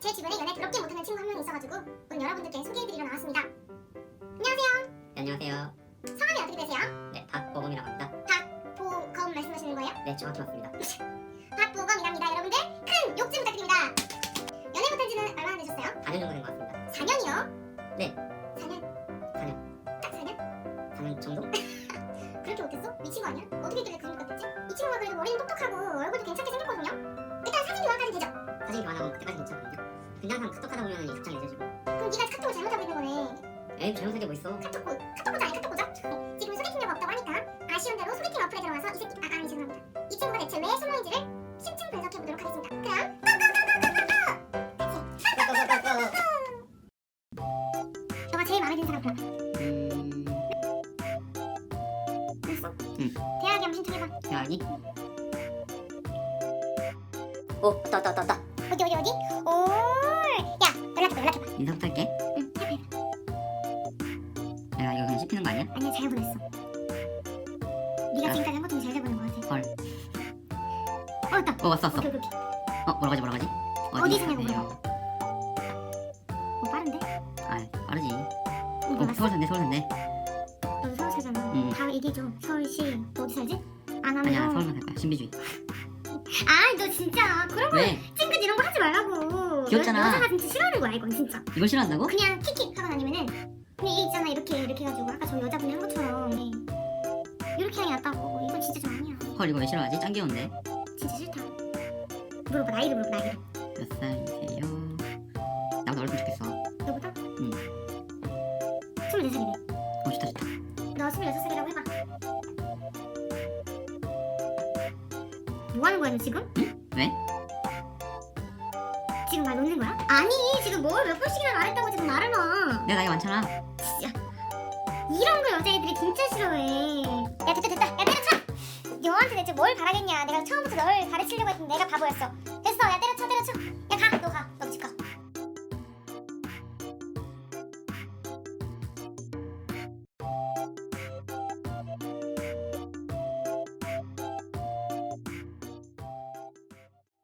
제 주변에 연애 더럽게 못하는 친구 한명 있어가지고 오늘 여러분들께 소개해드리러 나왔습니다. 안녕하세요. 네, 안녕하세요. 성함이 어떻게 되세요? 네, 박보검이라고 합니다. 박보검 말씀하시는 거예요? 네, 정확히 맞습니다. 박보검이랍니다. 여러분들 큰 욕 좀 부탁드립니다. 연애 못한 지는 얼마나 되셨어요? 4년 정도 된 것 같습니다. 4년이요? 네. 4년? 4년. 딱 4년? 4년 정도? 그렇게 못했어? 미친 거 아니야? 보면 이상해져 지고. 그럼 네가 카톡을 잘못하고 있는 거네. 에이, 잘못한 게 뭐 있어? 카톡 보 카톡 보자 아니 카톡 보자 지금 소개팅녀가 없다고 하니까 아쉬운 대로 소개팅 어플에 들어와서 이 새끼 아 아니 죄송합니다 이 친구가 대체 왜 숨어있는지를 심층 분석해 보도록 하겠습니다 그럼 너가 제일 마음에 드는 사람 골라 음, 됐어? 응. 대학이 한번 신청해봐 대학이? 오, 왔다, 왔다, 왔다, 왔다. 어디 어디 어디? 오야 연락해봐 연락해봐 인사부터 할게. 응 해봐 해봐 내가 이거 그냥 씹히는 거 아니야? 아니야 잘 보냈어 네가 야. 지금까지 한 것 중에 잘 보낸 것 같아 헐. 어 있다 어, 왔어, 왔어. 오케이 오케이 어, 뭐라고 하지, 뭐라고 하지? 어디 사냐고 사세요? 어 빠른데? 아, 빠르지. 어? 서울 산대, 서울 산대. 너도 서울 살잖아. 응. 다 얘기해줘. 서울시 너 어디 살지? 안암동. 아니야, 서울만 살 거야. 신비주의. 아, 너 진짜 그런 거 왜? 찡긋 이런 거 하지 말라고. 귀엽잖아. 여, 여자가 진짜 싫어하는 거야 이건 진짜. 이걸 싫어한다고? 그냥 킥킥 하고 다니면은 그냥 얘 있잖아 이렇게 이렇게 해가지고 아까 저 여자분이 한 것처럼 네. 이렇게 하는 게 낫다고. 이건 진짜 좀 아니야. 헐, 이거 왜 싫어하지? 짱 귀여운데. 진짜 싫다. 물어봐 나이를 물어봐 나이를. 몇 살이세요? 나보다 어렸으면 좋겠어. 너보다? 응. 24살이래. 어, 좋다, 좋다. 너 26살이라고 해봐. 뭐 하는 거야 너 지금? 왜? 지금 말 놓는 거야? 아니 지금 뭘 몇 번씩이나 말했다고 지금 말을 놔. 내가 나이가 많잖아. 진짜 이런 거 여자애들이 진짜 싫어해. 야 됐다 됐다. 야 때려쳐! 너한테 대체 뭘 바라겠냐. 내가 처음부터 널 가르치려고 했는데 내가 바보였어